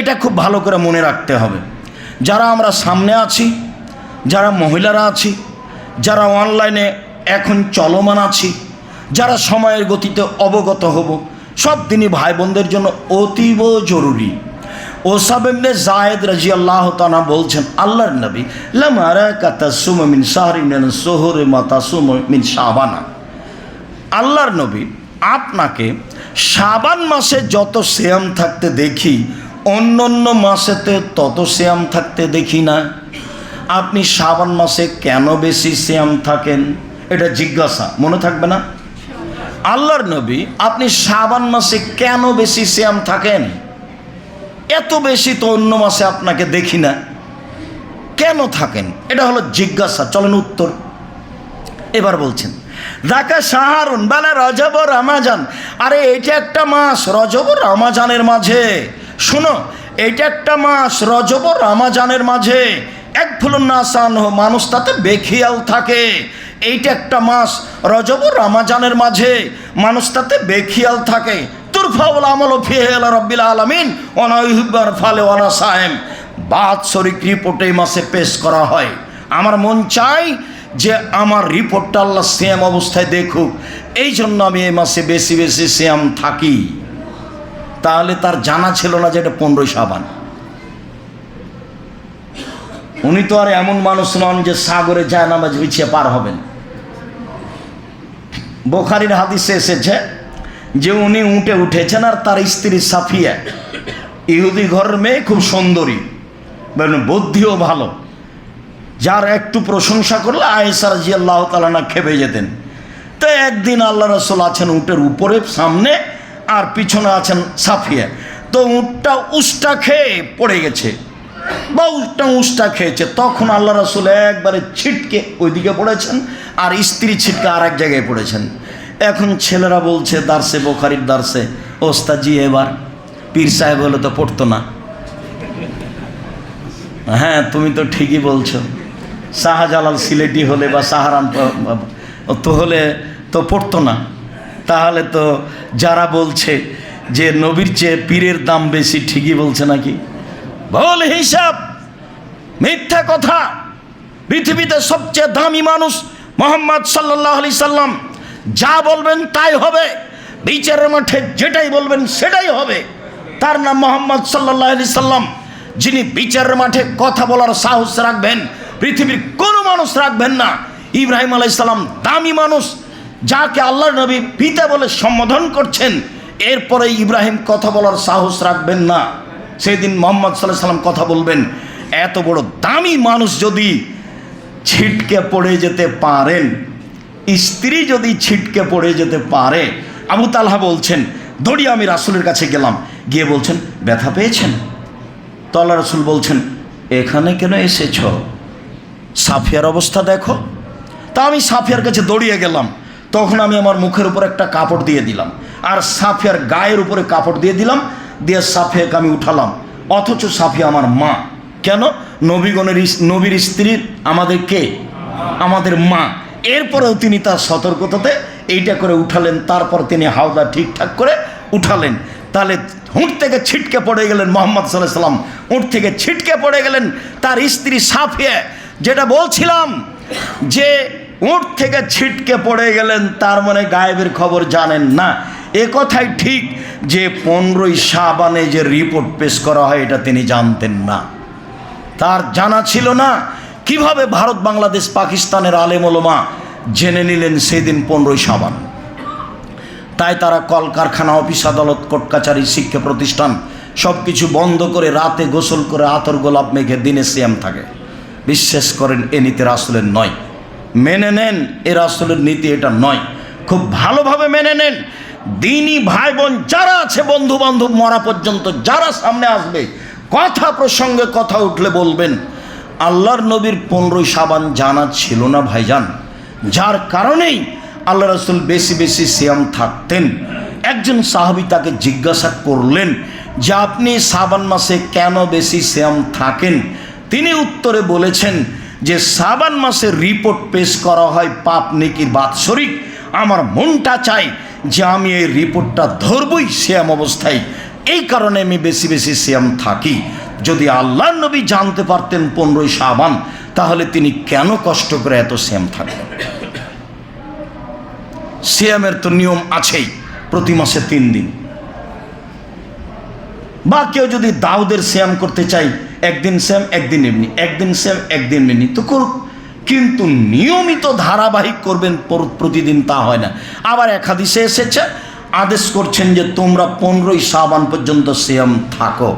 এটা খুব ভালো করে মনে রাখতে হবে। যারা আমরা সামনে আছি, যারা মহিলারা আছি, যারা অনলাইনে এখন চলমান আছি, যারা সময়ের গতিতে অবগত হব, সব দিনই ভাই বোনদের জন্য অতীব জরুরি। ওসাবেমনে জায়েদ রাজি আল্লাহ তানা বলছেন, আল্লাহর নবী লামারা মিন শাহরিন সোহরে মাতাসুম মিন শাবানা। আল্লাহর নবী, আপনাকে সাবান মাসে যত শ্যাম থাকতে দেখি অন্য অন্য মাসেতে তত শ্যাম থাকতে দেখি না। আপনি শ্রাবণ মাসে কেন বেশি শ্যাম থাকেন? এটা জিজ্ঞাসা, মনে থাকবে না? আল্লাহর নবী, আপনি সাবান মাসে কেন বেশি শ্যাম থাকেন? এত বেশি তো অন্য মাসে আপনাকে দেখি না। কেন থাকেন? এটা হলো জিজ্ঞাসা, চলেন উত্তর। এবার বলছেন দেখা সাহারুন বেলা রজব রামাজান। আরে এইটা একটা মাস, রজব রামাজানের মাঝে। শোনো, এইটা একটা মাস রজব রামাজানের মাঝে। এক ফুলন না নাসান মানুষ তাতে বেখিয়াল থাকে। এইটা একটা মাস রজব রামাজানের মাঝে, মানুষ তাতে বেখিয়াল থাকে। তুরফাউল আমল ফিহেল রব্বিল আলমিন অনহিবার ফালে ওয়ানা সাহেম বাৎসরিক রিপোর্ট এই মাসে পেশ করা হয়। আমার মন চাই যে আমার রিপোর্টটা আল্লাহ সেম অবস্থায় দেখুক। এই জন্য আমি এই মাসে বেশি বেশি শ্যাম থাকি। তাহলে তার জানা ছিল না যে এটা পনেরোই সাবান উনি তো আর এমন মানুষ নন যে সাগরে যায় নামাজ বিছিয়ে পার হবেন। বোখারির হাদিসে এসেছে যে উনি উঠে উঠেছেন আর তার স্ত্রী সাফিয়া, ইহুদি ঘরের মেয়ে খুব সুন্দরী মানে বুদ্ধিও ভালো। যার একটু প্রশংসা করলে আয়েসার জি তালানা খেপে যেতেন। তো একদিন আল্লাহ রসুল আছেন উটের উপরে সামনে আর পিছনে আছেন সাফিয়া। তো উটটা উষ্টা খেয়ে পড়ে গেছে। বা উটটা উষ্টা খেয়েছে, তখন আল্লাহ রসুল একবারে ছিটকে ওইদিকে পড়েছেন আর স্ত্রী ছিটকে আর এক জায়গায় পড়েছেন। এখন ছেলেরা বলছে, দার্সে বোখারির দার্সে ওস্তাজি এবার পীর সাহেব হলে তো পড়তো না। হ্যাঁ তুমি তো ঠিকই বলছো। শাহজালাল সিলেটি হলে বা সাহারান তো হলে তো পড়তো না। তাহলে তো যারা বলছে যে নবীর চেয়ে পীরের দাম বেশি, ঠিকই বলছে নাকি? ভুল হিসাব, মিথ্যা কথা। পৃথিবীতে সবচেয়ে দামি মানুষ মোহাম্মদ সাল্লাহ আলি সাল্লাম। যা বলবেন তাই হবে। বিচারের মাঠে যেটাই বলবেন সেটাই হবে। তার নাম মোহাম্মদ সাল্লাহ আলি সাল্লাম, যিনি বিচারের মাঠে কথা বলার সাহস রাখবেন। পৃথিবীর কোনো মানুষ রাখবেন না। ইব্রাহিম আলাইসাল্লাম দামি মানুষ। যাকে আল্লাহ নবী পিতা বলে সম্বোধন করছেন এরপরে ইব্রাহিম কথা বলার সাহস রাখবেন না। সেদিন মোহাম্মদ সাল্লাহ সাল্লাম কথা বলবেন, এত বড় দামি মানুষ যদি ছিটকে পড়ে যেতে পারেন, স্ত্রী যদি ছিটকে পড়ে যেতে পারে। আবু তালহা বলছেন দড়িয়ে আমি রাসুলের কাছে গেলাম। গিয়ে বলছেন, ব্যথা পেয়েছেন? তো আল্লাহ রসুল বলছেন, এখানে কেন এসেছ? সাফিয়ার অবস্থা দেখো। তা আমি সাফিয়ার কাছে দৌড়িয়ে গেলাম। তখন আমি আমার মুখের উপর একটা কাপড় দিয়ে দিলাম। আর সাফিয়ার গায়ের উপরে কাপড় দিয়ে দিলাম, দিয়ে সাফিয়াকে আমি উঠালাম। অথচ সাফিয়া আমার মা। কেন? নবীগণের নবীর স্ত্রীর আমাদের কে? আমাদের মা। এরপরেও তিনি তার সতর্কতাতে এইটা করে উঠালেন, তারপর তিনি হাওদা ঠিকঠাক করে উঠালেন। তাহলে উঁট থেকে ছিটকে পড়ে গেলেন মোহাম্মদ সাল্লাহ সাল্লাম। উঁট থেকে ছিটকে পড়ে গেলেন তার স্ত্রী সাফিয়া। যেটা বলছিলাম যে উঁট থেকে ছিটকে পড়ে গেলেন, তার মানে গায়েবের খবর জানেন না। এ কথাই ঠিক যে পনেরোই সাবানে যে রিপোর্ট পেশ করা হয়, এটা তিনি জানতেন না। তার জানা ছিল না কীভাবে ভারত, বাংলাদেশ, পাকিস্তানের আলেম ওলমা জেনে নিলেন সেদিন পনেরোই সাবান তাই তারা কলকারখানা, অফিস আদালত, কোর্ট শিক্ষা প্রতিষ্ঠান সব কিছু বন্ধ করে রাতে গোসল করে আতর গোলাপ মেঘে দিনে সিয়াম থাকে। বিশ্বাস করেন, এ নীতি রাসুলের নয়। মেনে নেন, এ রাসুলের নীতি এটা নয়। খুব ভালোভাবে মেনে নেন। দিনই ভাই বোন যারা আছে বন্ধু বান্ধব মরা পর্যন্ত যারা সামনে আসবে, কথা প্রসঙ্গে কথা উঠলে বলবেন, আল্লাহর নবীর পনেরোই সাবান জানা ছিল না ভাইজান। যার কারণেই আল্লাহ রসুল বেশি বেশি সিয়াম থাকতেন। একজন সাহাবি তাকে জিজ্ঞাসা করলেন যে, আপনি সাবান মাসে কেন বেশি সিয়াম থাকেন? তিনি উত্তরে বলেছেন যে সাবান মাসের রিপোর্ট পেশ করা হয় পাপ নেকির বাৎসরিক, আমার মনটা চাই যে আমি এই রিপোর্টটা ধরবই শ্যাম অবস্থায়। এই কারণে আমি বেশি বেশি শ্যাম থাকি। যদি আল্লাহ নবী জানতে পারতেন পনেরোই সাবান তাহলে তিনি কেন কষ্ট করে এত শ্যাম থাকতেন? সিয়ামের তো নিয়ম আছেই, প্রতি মাসে তিন দিন। বা কেউ যদি দাউদের শ্যাম করতে চাই একদিন শ্যাম একদিন এমনি। একদিন শ্যাম একদিন এমনি। তো করুক কিন্তু নিয়মিত ধারাবাহিক করবেন, পর- প্রতিদিন তা হয় না। আবার এক হাদিসে এসেছে, আদেশ করছেন যে তোমরা পনেরোই সাবান পর্যন্ত শ্যাম থাকো।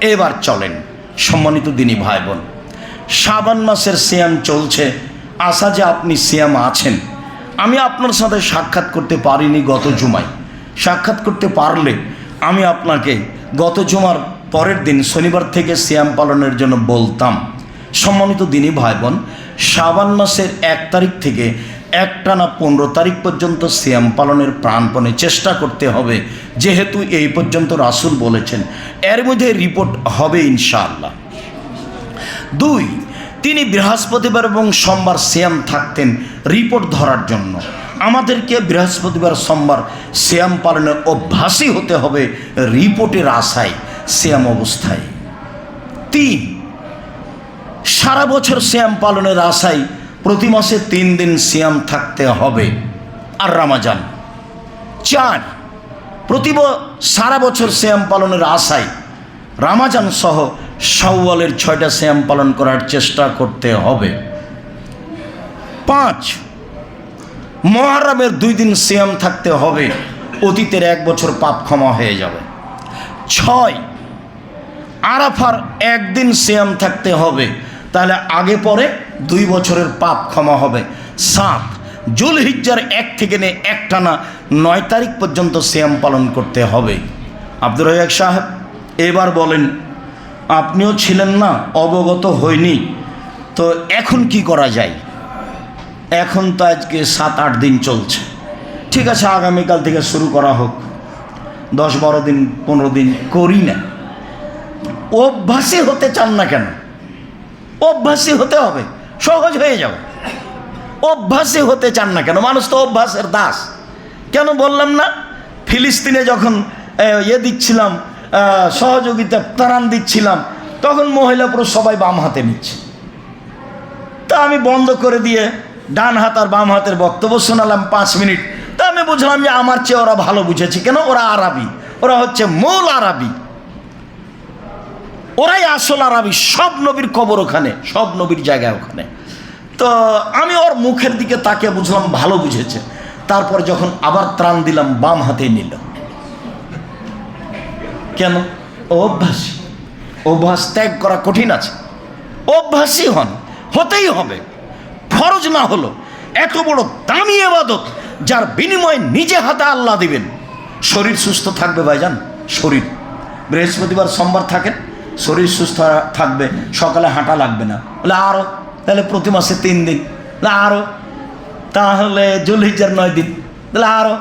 এবার চলেন, সম্মানিত দিনী ভাই বোন সাবান মাসের শ্যাম চলছে। আশা যে আপনি শ্যাম আছেন। আমি আপনার সাথে সাক্ষাৎ করতে পারিনি গত জুমায়। সাক্ষাৎ করতে পারলে আমি আপনাকে গত জুমার পরের দিন শনিবার থেকে শ্যাম পালনের জন্য বলতাম, সম্মানিত দিনই ভাই বোন শ্রাবণ মাসের এক তারিখ থেকে একটানা পনেরো তারিখ পর্যন্ত শ্যাম পালনের প্রাণপণে চেষ্টা করতে হবে, যেহেতু এই পর্যন্ত রাসুল বলেছেন, এর মধ্যে রিপোর্ট হবে ইনশাআল্লাহ। দুই, তিনি বৃহস্পতিবার এবং সোমবার শ্যাম থাকতেন রিপোর্ট ধরার জন্য। আমাদেরকে বৃহস্পতিবার, সোমবার শ্যাম পালনে অভ্যাসই হতে হবে রিপোর্টের আশায়। শ্যাম অবস্থায়। তিন, সারা বছর শ্যাম পালনের আশায় প্রতি মাসে তিন দিন শ্যাম থাকতে হবে আর রামাজান। চার, প্রতি সারা বছর শ্যাম পালনের আশায় রামাজান সহ শাওয়ালের ছয়টা শ্যাম পালন করার চেষ্টা করতে হবে। পাঁচ, মহারামের দুই দিন শ্যাম থাকতে হবে। অতীতের এক বছর পাপ ক্ষমা হয়ে যাবে। ছয় আরাফার একদিন শ্যাম থাকতে হবে। তাহলে আগে পরে দুই বছরের পাপ ক্ষমা হবে। সাত, জুলহিজ্জার এক থেকে নিয়ে একটানা নয় তারিখ পর্যন্ত শ্যাম পালন করতে হবে। আব্দুর রাজাক সাহেব, এবার বলেন, আপনিও ছিলেন না, অবগত হয়নি তো এখন কি করা যায়? এখন তো আজকে সাত, আট দিন চলছে। ঠিক আছে, আগামীকাল থেকে শুরু করা হোক। দশ, বারো দিন, পনেরো দিন করি না। অভ্যাসী হতে চান না কেন? অভ্যাসী হতে হবে, সহজ হয়ে যাবে। অভ্যাসী হতে চান না কেন? মানুষ তো অভ্যাসের দাস। কেন বললাম না? ফিলিস্তিনে যখন ইয়ে দিচ্ছিলাম সহযোগিতা তারান দিচ্ছিলাম, তখন মহিলা পুরো সবাই বাম হাতে নিচ্ছে। তা আমি বন্ধ করে দিয়ে ডান হাত আর বাম হাতের বক্তব্য শোনালাম পাঁচ মিনিট। তা আমি বুঝলাম যে আমার চেয়ে ওরা ভালো বুঝেছে। কেন? ওরা আরবি, ওরা হচ্ছে মূল আরবি। ওরাই আসল আর আমি সব নবীর কবর ওখানে, সব নবীর জায়গায় ওখানে। তো আমি ওর মুখের দিকে তাকে বুঝলাম, ভালো বুঝেছে। তারপর যখন আবার ত্রাণ দিলাম, বাম হাতে নিল। কেন? অভ্যাসী। অভ্যাস ত্যাগ করা কঠিন আছে। অভ্যাসী হন, হতেই হবে। ফরজ না হলো, এত বড় দামি এবাদত যার বিনিময়ে নিজে হাতে আল্লাহ দিবেন। শরীর সুস্থ থাকবে ভাইজান, শরীর। বৃহস্পতিবার সোমবার থাকেন শরীর সুস্থ থাকবে, সকালে হাঁটা লাগবে না। বলে আরও তাহলে প্রতি মাসে তিন দিন। বলে আরও তাহলে জুলহিজার নয় দিন। বলে আরও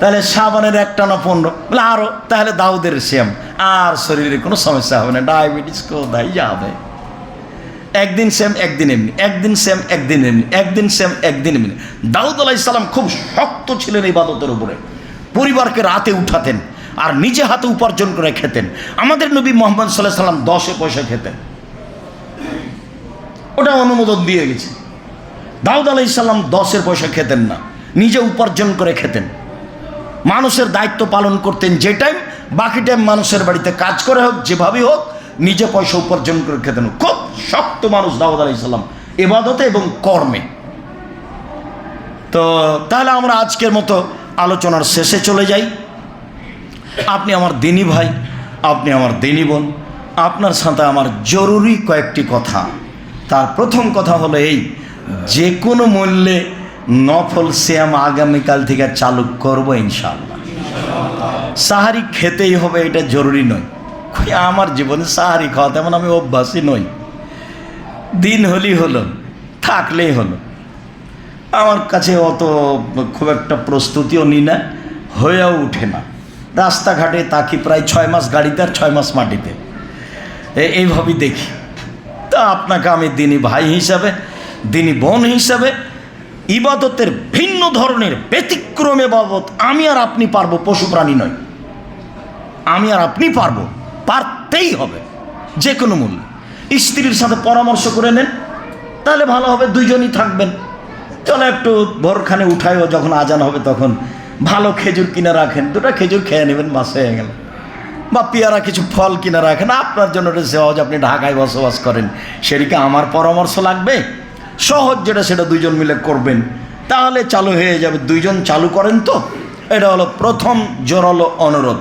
তাহলে সাবানের একটা না পনেরো। বলে আরও তাহলে দাউদের শ্যাম। আর শরীরে কোনো সমস্যা হবে না। ডায়াবেটিস কোথায় যাবে একদিন সেম একদিন এমনি। একদিন সেম একদিন এমনি। একদিন সেম একদিন এমনি। দাউদ আলাহ খুব শক্ত ছিলেন এই বাদতের উপরে। পরিবারকে রাতে উঠাতেন। আর নিজে হাতে উপার্জন করে খেতেন। আমাদের নবী মোহাম্মদ সাল্লাহ সাল্লাম দশে পয়সা খেতেন। ওটা অনুমোদন দিয়ে গেছে। দাউদ আলাহ ইসলাম দশের পয়সা খেতেন না, নিজে উপার্জন করে খেতেন। মানুষের দায়িত্ব পালন করতেন যে টাইম বাকি টাইম মানুষের বাড়িতে কাজ করে হোক, যেভাবেই হোক, নিজে পয়সা উপার্জন করে খেতেন। খুব শক্ত মানুষ দাউদ আলাহ ইসলাম এবাদতে এবং কর্মে। তো তাহলে আমরা আজকের মতো আলোচনার শেষে চলে যাই। আপনি আমার দিনী ভাই, আপনি আমার দিনী বোন। আপনার সাথে আমার জরুরি কয়েকটি কথা। তার প্রথম কথা হলো এই, যে কোনো মূল্যে নফল শ্যাম আগামীকাল থেকে চালু করব ইনশাল্লাহ সাহারি খেতেই হবে, এটা জরুরি নয়। আমার জীবনে সাহারি খাওয়া তেমন আমি অভ্যাসই নই। দিন হলেই হলো, থাকলেই হলো। আমার কাছে অত খুব একটা প্রস্তুতিও নিই না, হয়েও উঠে না। রাস্তাঘাটে তাকি প্রায় ছয় মাস গাড়িতে আর ছয় মাস মাটিতে। এইভাবেই দেখি। তা আপনাকে আমি দিনী ভাই হিসাবে, দিনী বোন হিসাবে ইবাদতের ভিন্ন ধরনের ব্যতিক্রমে বাবদ আমি আর আপনি পারব, পশু প্রাণী নয়। আমি আর আপনি পারব, পারতেই হবে, যে কোনো মূল্য। স্ত্রীর সাথে পরামর্শ করে নেন, তাহলে ভালো হবে, দুইজনই থাকবেন। চলো একটু ভোরখানে উঠায়ও, যখন আজান হবে তখন ভালো খেজুর কিনে রাখেন, দুটো খেজুর খেয়ে নেবেন, বাস হয়ে গেল। বা পেয়ারা কিছু ফল কিনে রাখেন, আপনার জন্য এটা সহজ, আপনি ঢাকায় বসবাস করেন। সেটিকে আমার পরামর্শ লাগবে, সহজ যেটা, সেটা দুইজন মিলে করবেন। তাহলে চালু হয়ে যাবে, দুইজন চালু করেন তো? এটা হলো প্রথম জোরালো অনুরোধ।